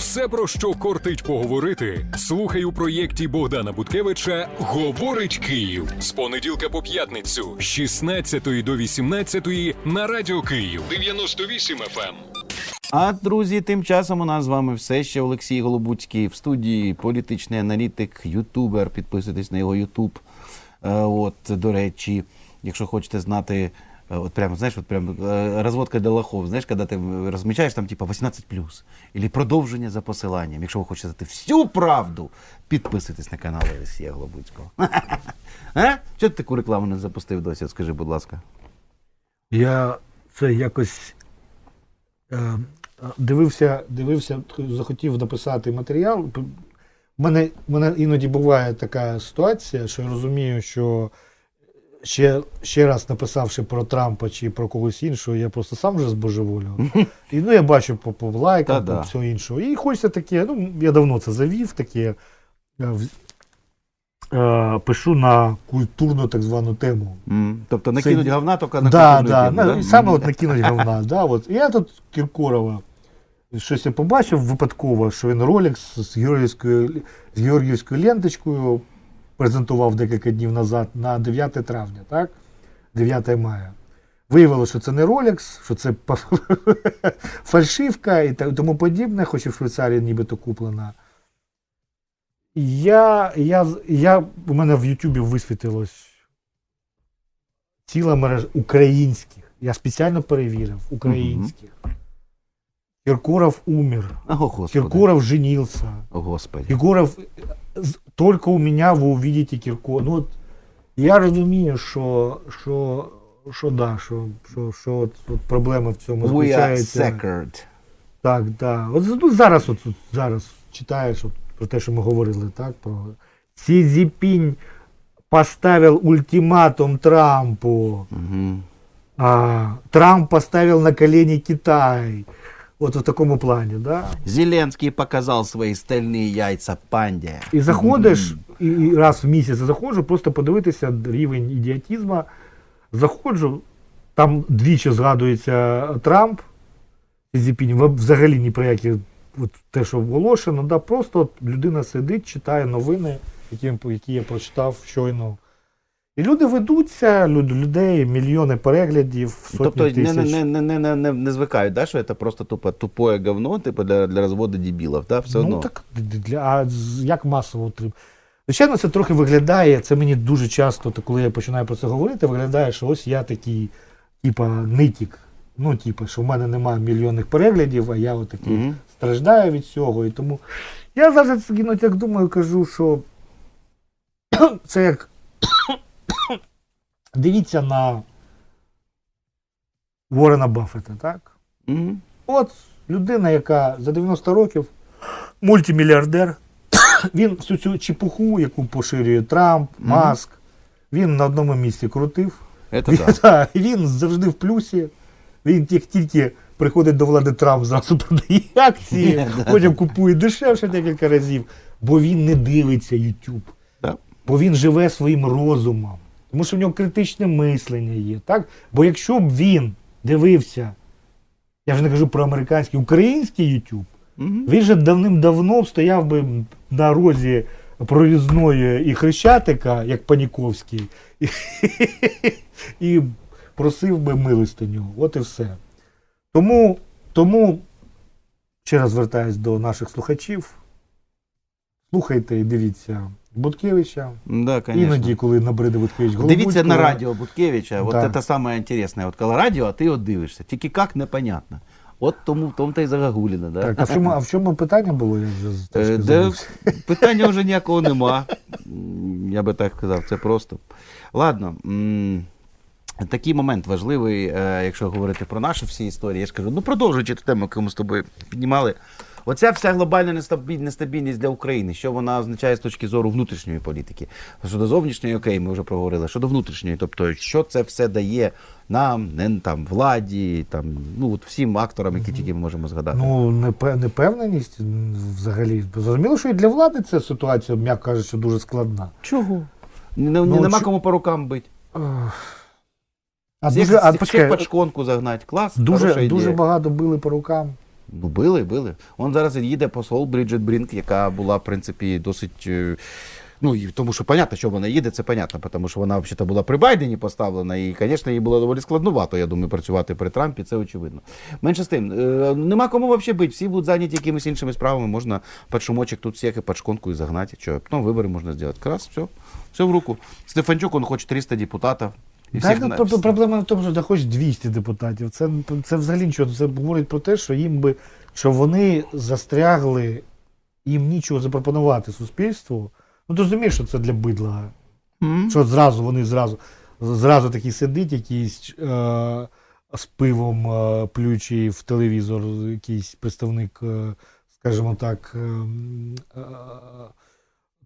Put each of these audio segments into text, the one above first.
Все, про що кортить поговорити, слухай у проєкті Богдана Буткевича Говорить Київ з понеділка по п'ятницю з 16 до 18 на радіо Київ 98 FM. А друзі, тим часом у нас з вами все ще Олексій Голобуцький в студії, політичний аналітик, ютубер. Підписуйтесь на його ютуб. Е, От, до речі, якщо хочете знати, е, от прямо, знаєш, от прямо е, розводка для лохов, знаєш, коли ти розмічаєш там типа 18+, або продовження за посиланням. Якщо ви хочете знати всю правду, підписуйтесь на канал Олексія Голобуцького. А? Чого ти таку рекламу не запустив досі? Скажи, будь ласка. Я це якось е, дивився, дивився, захотів написати матеріал. У мене, мене іноді буває така ситуація, що я розумію, що ще, ще раз написавши про Трампа чи про когось іншого, я просто сам вже збожеволював. І ну, я бачу по, по лайкам, по всього іншого. І хочеться таке, ну, я давно це завів, таке. е, е, Пишу на культурну так звану тему. Тобто накинуть Це- говна, тільки на Да, культурну да, тему, ну, да? саме от накинуть говна. Да, от. І я тут Кіркорова щось я побачив випадково, що він ролик з, з, георгіївською, з георгіївською ленточкою презентував декілька днів назад на 9 травня, так? 9 мая. Виявилося, що це не Rolex, що це фальшивка і тому подібне, хоч і в Швейцарії нібито куплена. Я, я, я, у мене в Ютубі висвітилось ціла мережа українських. Я спеціально перевірив українських. Киркоров умер. О. Киркоров женился. О, Господи. Киркоров з- только у меня ви увидите Киркоров. Ну, от, я розумію, що, що, що, да, що, що, що от, от проблема в цьому We are Так, так. От ну, зараз, от, от, зараз читаєш от, про те, що ми говорили, так? Про Сі Цзіпінь поставив ультиматум Трампу. Угу. А, Трамп поставил на колени Китай. Вот в такому плані, да? Зеленский показал свои стальные яйца панде. І заходиш, і, раз в місяць заходжу, просто подивитися рівень ідіотізму. Заходжу, там двічі згадується Трамп, взагалі ні про які от те, що оголошено, да, просто от людина сидить, читає новини, які, які я прочитав щойно. І люди ведуться, люд, людей, мільйони переглядів, сотні Тобто не, тисяч. не, не, не, не, не, не звикають, да, що це просто тупо тупое говно, типу для, для розводу дебілів, да, все одно. Ну так для, а як масово отримати? Звичайно, це трохи виглядає. Це мені дуже часто, коли я починаю про це говорити, виглядає, що ось я такий, типа, нитік. Ну, типа, що в мене немає мільйонних переглядів, а я отакий Мгм. страждаю від цього. І тому я іноді так думаю, кажу, що це як дивіться на Уоррена Баффета, так? Мгм. От людина, яка за 90 років мультимільярдер, він всю цю чепуху, яку поширює Трамп, Маск, він на одному місці крутив. Это Він, да. він завжди в плюсі. Він як тільки приходить до влади Трамп, зразу продає акції, потім купує дешевше декілька разів, бо він не дивиться YouTube. Да. Бо він живе своїм розумом. Тому що в нього критичне мислення є. Так? Бо якщо б він дивився, я вже не кажу про американський, український YouTube, Мгм. він же давним-давно стояв би на розі прорізної і Хрещатика, як Паніковський, і, і просив би милостиню. От і все. Тому, тому ще раз звертаюсь до наших слухачів. Слухайте і дивіться Буткевича. Да, конечно. Іноді, коли набриде Буткевич Дивіться на радіо Буткевича, от Да. це саме інтересне. От коли радіо, а ти от дивишся. Тільки як непонятно. От тому в тому та й загагуліна, да? Так, а в чому, а в чому питання було? Я вже трошки Де забувся. питання вже ніякого нема. Я би так сказав, це просто. Ладно. м, Такий момент важливий, е, якщо говорити про наші всі історії, я ж кажу, ну продовжуючи ту тему, яку ми з тобою піднімали. Оця вся глобальна нестабільність для України, що вона означає з точки зору внутрішньої політики. Щодо зовнішньої, окей, ми вже проговорили. Щодо внутрішньої, тобто, що це все дає нам, не там, владі, там, ну от всім акторам, які тільки ми можемо згадати. Ну, непевненість взагалі. Зрозуміло, що і для влади ця ситуація, м'яко кажучи, дуже складна. Чого? Не, не- Ну, нема чо- кому по рукам бити. А дуже, а, всіх почекай, під шконку загнати. Клас, дуже, ідея. дуже багато били по рукам. Ну, били, били. Он зараз їде посол Бріджит Брінк, яка була, в принципі, досить. е, Ну, і тому що понятно, що вона їде, це понятно, тому що вона взагалі була при Байдені поставлена, і, звісно, їй було доволі складнувато, я думаю, працювати при Трампі, це очевидно. Менше з тим, е, нема кому взагалі бити, всі будуть зайняті якимись іншими справами, можна під шумочок тут всіх і під шконку і загнати. Що, потім вибори можна зробити. Крас, все, все в руку. Стефанчук, він хоче 300 депутатів. Всіх ну, на- проблема в тому, що ти хочеш 200 депутатів. Це, це взагалі нічого. Це говорить про те, що їм би, що вони застрягли, їм нічого запропонувати суспільству. Ну, ти розумієш, що це для бидла. М. Що зразу вони зразу, зразу такий сидить, якийсь е, з пивом е, плюючий в телевізор, якийсь представник, е, скажімо так, е, е,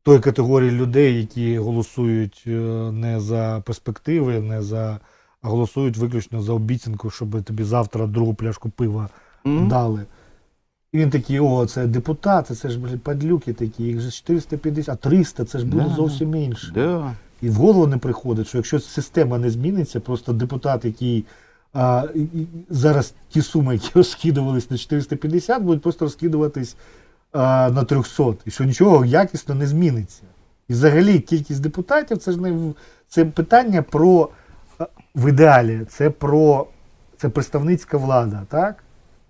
тої категорії людей, які голосують е, не за перспективи, не за, а голосують виключно за обіцянку, щоб тобі завтра другу пляшку пива М. дали. І він такий, о, це депутати, це ж падлюки такі, їх же 450, а 300 це ж буде Да, зовсім менше. Да. І в голову не приходить, що якщо система не зміниться, просто депутат, який а, і- і зараз ті суми, які розкидувались на 450, будуть просто розкидуватись на 300. І що нічого якісно не зміниться. І взагалі кількість депутатів це ж не це питання про в ідеалі, це про це представницька влада, так?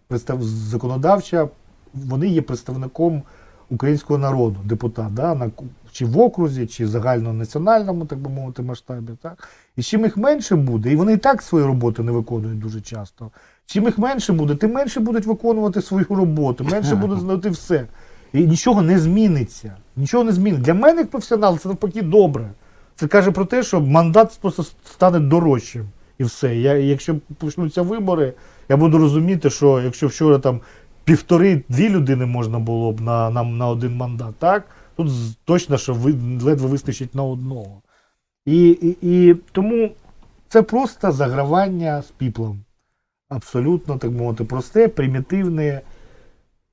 Представ, законодавча, вони є представником українського народу, депутат, да, на, чи в окрузі, чи в загальнонаціональному, так би мовити, масштабі. Так? І чим їх менше буде, і вони і так свою роботу не виконують дуже часто. Чим їх менше буде, тим менше будуть виконувати свою роботу, менше будуть знати все. І нічого не зміниться. Нічого не зміниться. Для мене, як професіонал, це навпаки добре. Це каже про те, що мандат просто стане дорожчим. І все. Я, якщо почнуться вибори, я буду розуміти, що якщо вчора там півтори-дві людини можна було б на, на, на один мандат, так? Тут точно, що ви, ледве вистачить на одного. І, і, і тому це просто загравання з піплом. Абсолютно, так мовити, просте, примітивне.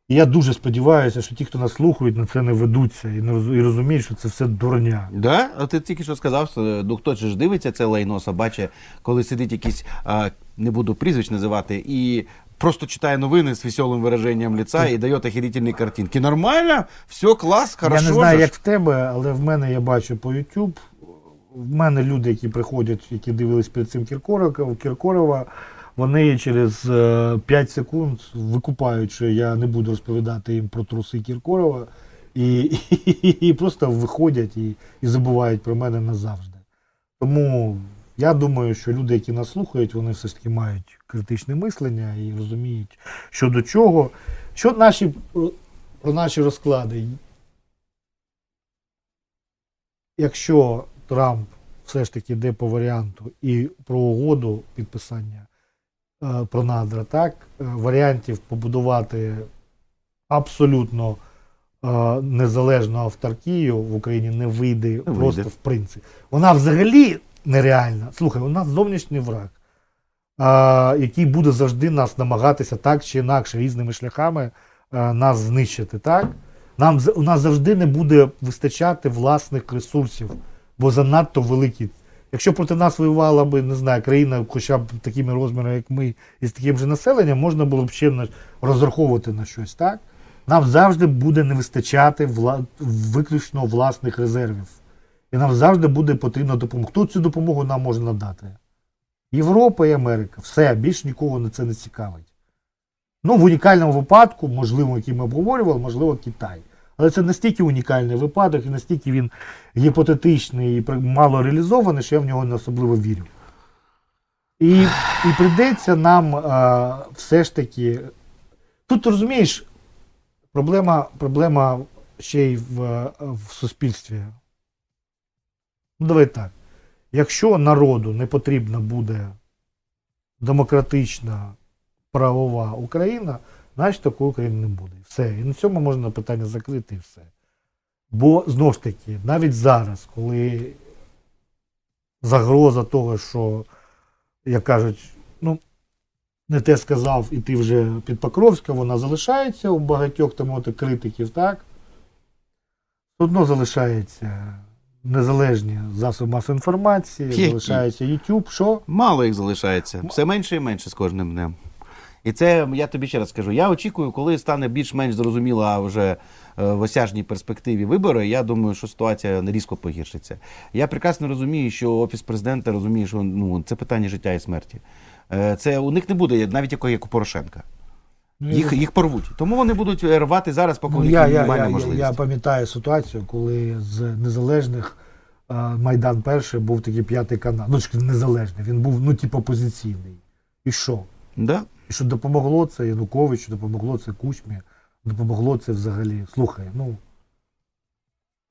Я дуже сподіваюся, що ті, хто нас слухають, на це не ведуться і, не і розуміють, що це все дурня. Да? А ти тільки що сказав, що ну, хто ж дивиться це лайно собаче, коли сидить якийсь, а, не буду прізвищ називати, і просто читає новини з веселим вираженням лица і дає охерительні картинки. Нормально? Все, клас, хорошо. я не знаю, як в тебе, але в мене я бачу по YouTube. В мене люди, які приходять, які дивились перед цим Кіркорова, Кіркорова, вони через е, 5 секунд викупають, що я не буду розповідати їм про труси Кіркорова, і, і, і просто виходять і, і забувають про мене назавжди. Тому я думаю, що люди, які нас слухають, вони все ж таки мають критичне мислення і розуміють, що до чого. Що наші про наші розклади. Якщо Трамп все ж таки йде по варіанту і про угоду підписання е, про надра, так, е, варіантів побудувати абсолютно е, незалежну автаркію в Україні не вийде Не просто в принципі. Вона взагалі нереальна. Слухай, у нас зовнішній враг, а, який буде завжди нас намагатися так чи інакше різними шляхами а, нас знищити. Так? Нам, у нас завжди не буде вистачати власних ресурсів, бо занадто великі. Якщо проти нас воювала би, не знаю, країна, хоча б такими розмірами, як ми, і з таким же населенням, можна було б ще розраховувати на щось, так? Нам завжди буде не вистачати вла, виключно власних резервів. І нам завжди буде потрібна допомога. Хто цю допомогу нам може надати? Європа і Америка. Все, більш нікого на це не цікавить. Ну, в унікальному випадку, можливо, який ми обговорювали, можливо, Китай. Але це настільки унікальний випадок і настільки він гіпотетичний і мало реалізований, що я в нього не особливо вірю. І, і прийдеться нам а, все ж таки. Тут розумієш, проблема, проблема ще й в, в суспільстві. Ну, давай так. Якщо народу не потрібна буде демократична правова Україна, значить такої України не буде. Все. І на цьому можна питання закрити і все. Бо знову ж таки, навіть зараз, коли загроза того, що, як кажуть, ну, не те сказав, і ти вже під Покровська, вона залишається у багатьох там от критиків, так? Одно залишається незалежні засоби масової інформації, Які? залишається YouTube, що? Мало їх залишається. Все менше і менше з кожним днем. І це я тобі ще раз скажу. Я очікую, коли стане більш-менш зрозуміла вже е, в осяжній перспективі вибори. Я думаю, що ситуація різко погіршиться. Я прекрасно розумію, що офіс президента розуміє, що ну це питання життя і смерті. Е, Це у них не буде навіть якого як у Порошенка. Їх, їх порвуть. Тому вони будуть рвати зараз, поки Ну, я, є я, мінімальна я, я, пам'ятаю ситуацію, коли з незалежних а, Майдан перший був такий п'ятий канал. Ну, незалежний, він був, ну, типу, опозиційний. І що? Да? І що допомогло це Януковичу, допомогло це Кучмі, допомогло це взагалі. Слухай, ну.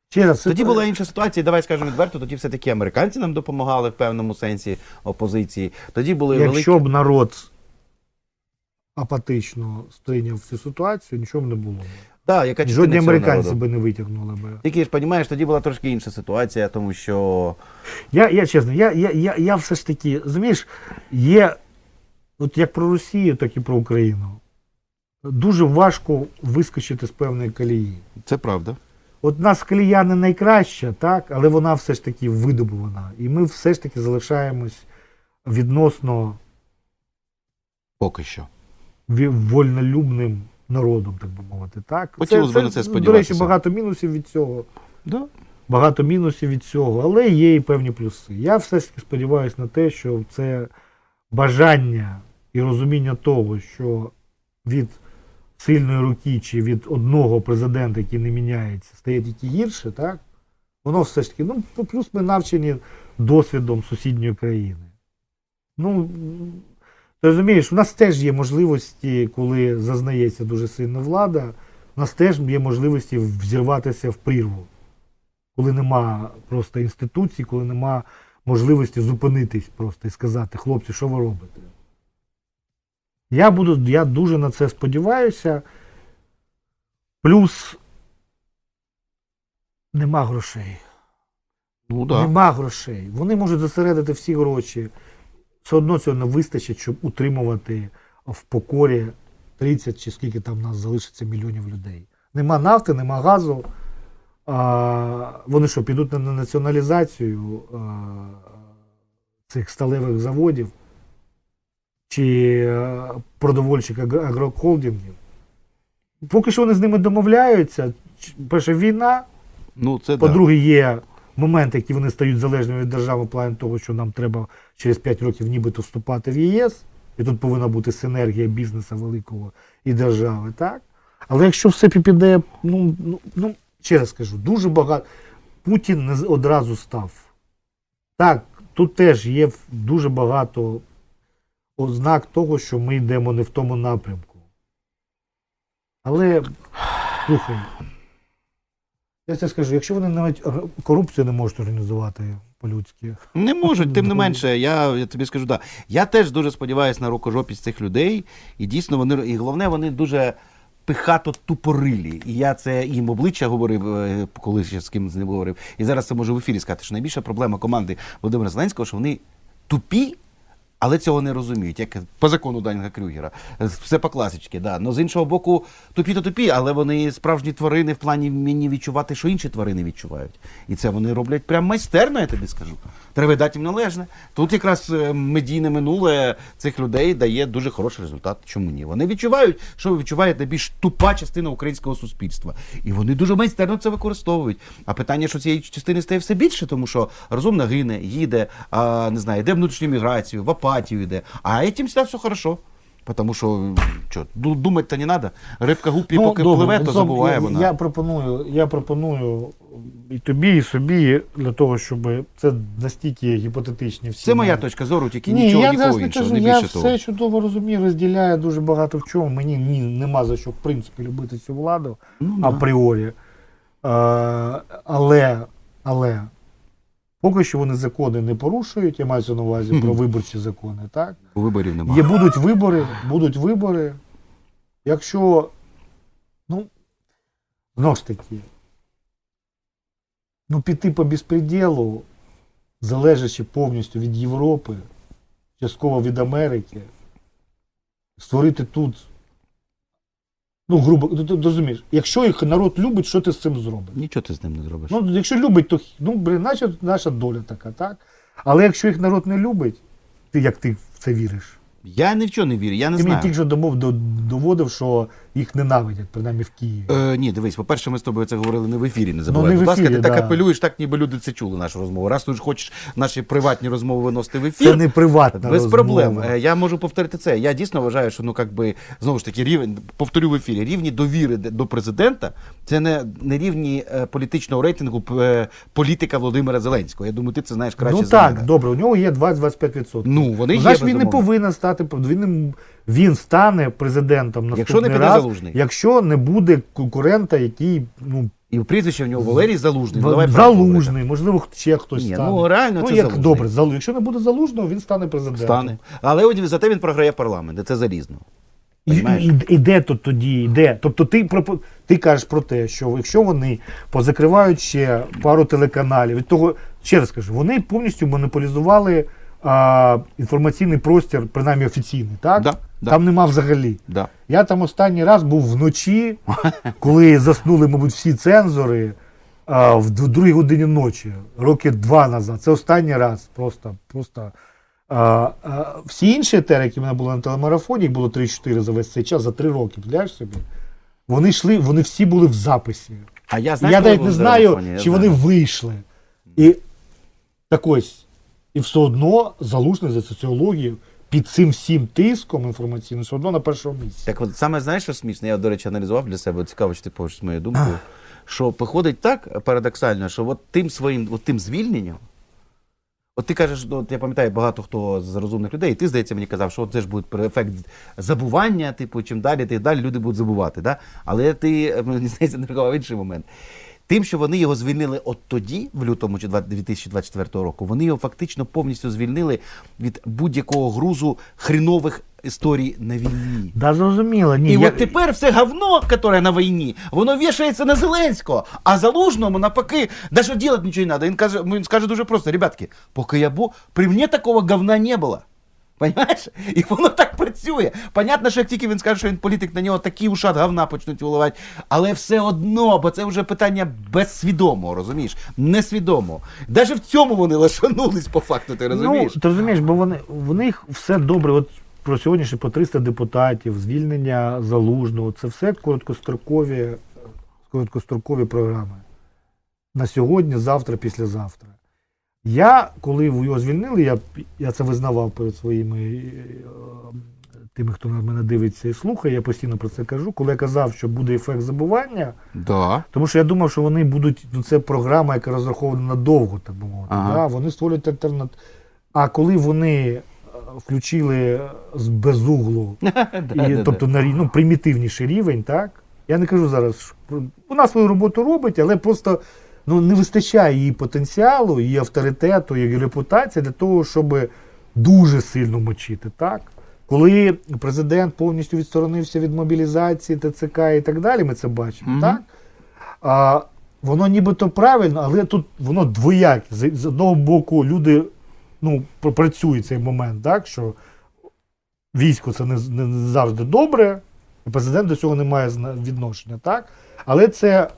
Ще раз, Тоді була інша ситуація, давай скажемо відверто, тоді все-таки американці нам допомагали в певному сенсі опозиції. Тоді були Якщо великі. б народ апатично сприйняв цю ситуацію, нічого б не було. Да, яка Жодні американці би не витягнули би. Тільки ж розумієш, тоді була трошки інша ситуація, тому що Я, я чесно, я, я, я, я все ж таки, розумієш, є, от як про Росію, так і про Україну. Дуже важко вискочити з певної колії. це правда. От нас колія не найкраща, так, але вона все ж таки видобувана. І ми все ж таки залишаємось відносно Поки що. Вольнолюбним народом, так би мовити. Так? Хотілося б на це До речі, багато мінусів від цього. Да. Багато мінусів від цього, але є і певні плюси. Я все ж таки сподіваюся на те, що це бажання і розуміння того, що від сильної руки чи від одного президента, який не міняється, стає тільки гірше, так? Воно все ж таки, ну, плюс ми навчені досвідом сусідньої країни. Ну, розумієш, у нас теж є можливості, коли зазнається дуже сильна влада, у нас теж є можливості взірватися в прірву коли нема просто інституцій, коли нема можливості зупинитись просто і сказати, хлопці, що ви робите? Я буду, я дуже на це сподіваюся. Плюс нема грошей. Ну да. Нема грошей. Вони можуть зосередити всі гроші. Все одно цього не вистачить, щоб утримувати в покорі 30 чи скільки там нас залишиться мільйонів людей. Нема нафти, нема газу. А, вони що, підуть на на націоналізацію а, цих сталевих заводів чи а, продовольчих агро- агрохолдингів? Поки що вони з ними домовляються. Перше, війна, Ну це по-друге, є моменти, які вони стають залежними від держави в плані того, що нам треба через 5 років нібито вступати в ЄС, і тут повинна бути синергія бізнесу великого і держави, так? Але якщо все піде, ну, ну, ну ще раз скажу, дуже багато. Путін не одразу став. Так, тут теж є дуже багато ознак того, що ми йдемо не в тому напрямку. Але, слухай, я це скажу, якщо вони навіть корупцію не можуть організувати по-людськи. Не можуть, тим не менше, я, я тобі скажу, да. Я теж дуже сподіваюся на рукожопість цих людей. І дійсно вони, і головне, вони дуже пихато тупорилі. І я це їм обличчя говорив, е, коли ще з ким з ним говорив. І зараз це можу в ефірі сказати, що найбільша проблема команди Володимира Зеленського, що вони тупі. Але цього не розуміють, як по закону Данінга Крюгера. Все по класичці, да. Но з іншого боку, тупі то тупі, але вони справжні тварини в плані вміння відчувати, що інші тварини відчувають. І це вони роблять прям майстерно, я тобі скажу. Треба дати їм належне. Тут якраз е, медійне минуле цих людей дає дуже хороший результат. Чому ні? Вони відчувають, що відчуває найбільш тупа частина українського суспільства. І вони дуже майстерно це використовують. А питання, що цієї частини стає все більше, тому що розумна гине, їде, а, не знаю, йде внутрішню міграцію, в апатію йде. А этим все все хорошо. Тому що, що думати-то не треба. Рибка гупі, поки Ну, добре, пливе, то забуває я, вона. Я пропоную, я пропоную і тобі, і собі для того, щоб це настільки гіпотетичні всі. Це моя точка зору, тільки Ні, нічого я нікого зараз не іншого, кажу, не я більше все чудово розумію, розділяю дуже багато в чому. Мені ні, нема за що, в принципі, любити цю владу Ну, да. апріорі. Е, але, але поки що вони закони не порушують, я маю на увазі про виборчі закони, так? Виборів немає. Є, будуть вибори, будуть вибори. Якщо, ну, знову ж таки, ну, піти по безпреділу, залежачи повністю від Європи, частково від Америки, створити тут, ну, грубо, ти- ти розумієш, якщо їх народ любить, що ти з цим зробиш? Нічого ти з ним не зробиш. Ну, якщо любить, то ну, блін, наша, наша доля така, так? Але якщо їх народ не любить, ти як ти в це віриш? Я ні в чого не вірю, я не Ти мені тільки що домов до- доводив, що їх ненавидять, принаймні в Києві. Е, ні, дивись, по-перше, ми з тобою це говорили не в ефірі, не забувай. Ну, не в Будь ласка, ефірі, ти так апелюєш, так ніби люди це чули, нашу розмову. Раз ти ж хочеш наші приватні розмови виносити в ефір. Це не приватна Без розмова. проблем. Е, Я можу повторити це. Я дійсно вважаю, що ну як би знову ж таки рівень, повторю в ефірі, рівні довіри до президента це не, не рівні е, політичного рейтингу е, політика Володимира Зеленського. Я думаю, ти це знаєш краще Ну за так, мене. добре, у нього є 20-25%. Ну, вони є, Значить, він не безумовно. повинен стати, він, не- він стане президентом наступний Якщо не піде раз, Залужний. якщо не буде конкурента, який ну, І прізвище в нього Валерій Залужний. Ну, давай залужний, можливо, ще хтось Ні, стане. ну, реально це як Залужний. добре, залу... якщо не буде залужного, він стане президентом. Стане. Але от зате він програє парламент, і це залізно. І, і, і де тут тоді йде? Тобто ти ти кажеш про те, що якщо вони позакривають ще пару телеканалів, від того, ще раз кажу, вони повністю монополізували а, інформаційний простір, принаймні офіційний, так? Да, да. Там нема взагалі. Да. Я там останній раз був вночі, коли заснули, мабуть, всі цензори а, в другій годині ночі, роки два назад. Це останній раз. Просто, просто. А, а, всі інші етери, які в мене були на телемарафоні, їх було 3-4 за весь цей час, за 3 роки, підляєш собі. Вони йшли, вони всі були в записі. А я, І знаєш, я навіть не знаю? Я чи знаю. вони вийшли. І так ось. І все одно залужний за соціологію під цим всім тиском інформаційним, все одно на першому місці. Так от саме знаєш, що смішно? Я, до речі, аналізував для себе, цікаво, чи ти погодишся з моєю думкою, що виходить так парадоксально, що от тим своїм от тим звільненням, от ти кажеш, ну, от я пам'ятаю багато хто з розумних людей, і ти, здається, мені казав, що от це ж буде ефект забування, типу, чим далі, тим далі люди будуть забувати. Да? Але ти, мені здається, не інший момент. Тим, що вони його звільнили от тоді, в лютому чи 2024 року, вони його фактично повністю звільнили від будь-якого грузу хрінових історій на війні. Да, зрозуміло. Ні, І я- от тепер все говно, яке на війні, воно вішається на Зеленського, а залужному навпаки, навіть робити нічого не треба. Він каже, він скаже дуже просто: ребятки, поки я був, при мені такого говна не було. Понимаєш? І воно так працює. Понятно, що як тільки він скаже, що він політик, на нього такий ушат говна почнуть виливати. Але все одно, бо це вже питання безсвідомого, розумієш? Несвідомого. Навіть в цьому вони лишанулись по факту, ти розумієш? Ну, ти розумієш, бо вони, в них все добре. От про сьогоднішні по 300 депутатів, звільнення залужного, це все короткострокові, короткострокові програми. На сьогодні, завтра, післязавтра. Я, коли його звільнили, я, я це визнавав перед своїми е, тими, хто на мене дивиться і слухає, я постійно про це кажу. Коли я казав, що буде ефект забування, Да. тому що я думав, що вони будуть. Ну, це програма, яка розрахована надовго, так би мовити. Ага. Да? Вони створюють альтернативу. А коли вони е, включили з безуглу, і, тобто на ну, примітивніший рівень, так? Я не кажу зараз, вона свою роботу робить, але просто ну, не вистачає її потенціалу, її авторитету, її репутації для того, щоб дуже сильно мочити. так? Коли президент повністю відсторонився від мобілізації, ТЦК і так далі, ми це бачимо, Мгм. так? А, воно нібито правильно, але тут воно двояке. З, з одного боку, люди ну, працюють цей момент, так, що військо це не не завжди добре, і президент до цього не має відношення, так? Але це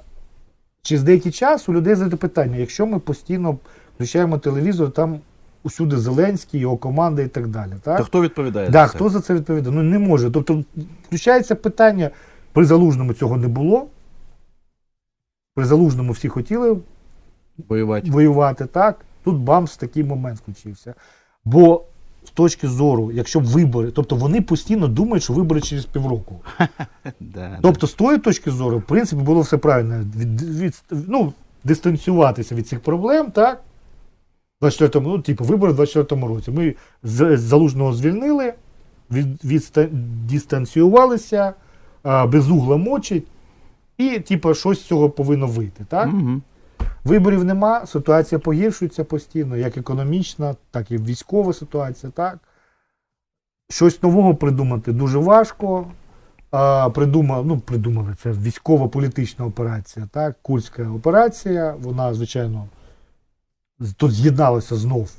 через деякий час у людей задає питання, якщо ми постійно включаємо телевізор, там усюди Зеленський, його команда і так далі. Так? То хто відповідає? Да, за це? хто за це відповідає? Ну не може. Тобто включається питання, при залужному цього не було. При залужному всі хотіли Воювати. воювати, так? Тут бамс такий момент включився. Бо з точки зору, якщо вибори, тобто вони постійно думають, що вибори через півроку. Тобто, з тої точки зору, в принципі, було все правильно. Від, від, ну, дистанціюватися від цих проблем, так? 24-му, ну, типу, вибори в 24-му році. Ми з, залужного звільнили, від, відста- дистанціювалися, без угла мочить, і, типу, щось з цього повинно вийти. Так? Виборів нема, ситуація погіршується постійно, як економічна, так і військова ситуація. Так? Щось нового придумати дуже важко. А, придумав, ну, придумали, це військово-політична операція, так? Курська операція. Вона, звичайно, тут з'єдналася знов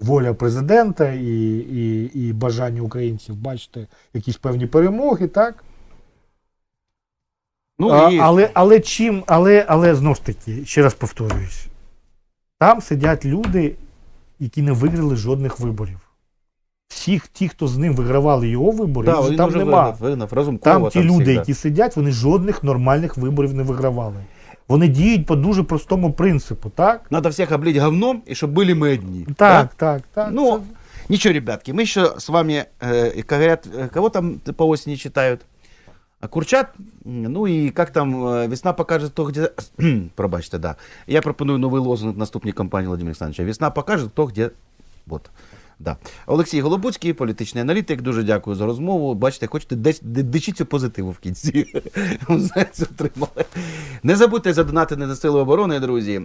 воля президента і, і, і бажання українців бачити якісь певні перемоги, так? Ну, А, і... але, але чим, але, але знову ж таки, ще раз повторююсь, там сидять люди, які не виграли жодних виборів. всіх ті, хто з ним вигравали його вибори, Да, їх же він там вже нема. вигнав, вигнав Разумкова. Там ті всіх, люди, да. які сидять, вони жодних нормальних виборів не вигравали. Вони діють по дуже простому принципу, так? Надо всех облить говном, и чтобы были мы одни. Так, так, так. Ну, Це- ничего, ребятки, мы еще с вами, э, как говорят, э, кого там по осени читают? А Курчат, ну и как там э, весна покажет то, где... Пробачте, да. Я пропоную новий лозунг наступній кампанії Владимира Александровича. Весна покаже то, где... Вот. Да. Олексій Голобуцький, політичний аналітик. Дуже дякую за розмову. Бачите, хочете де- дичіться позитиву в кінці. Не забудьте задонатити на сили оборони, друзі.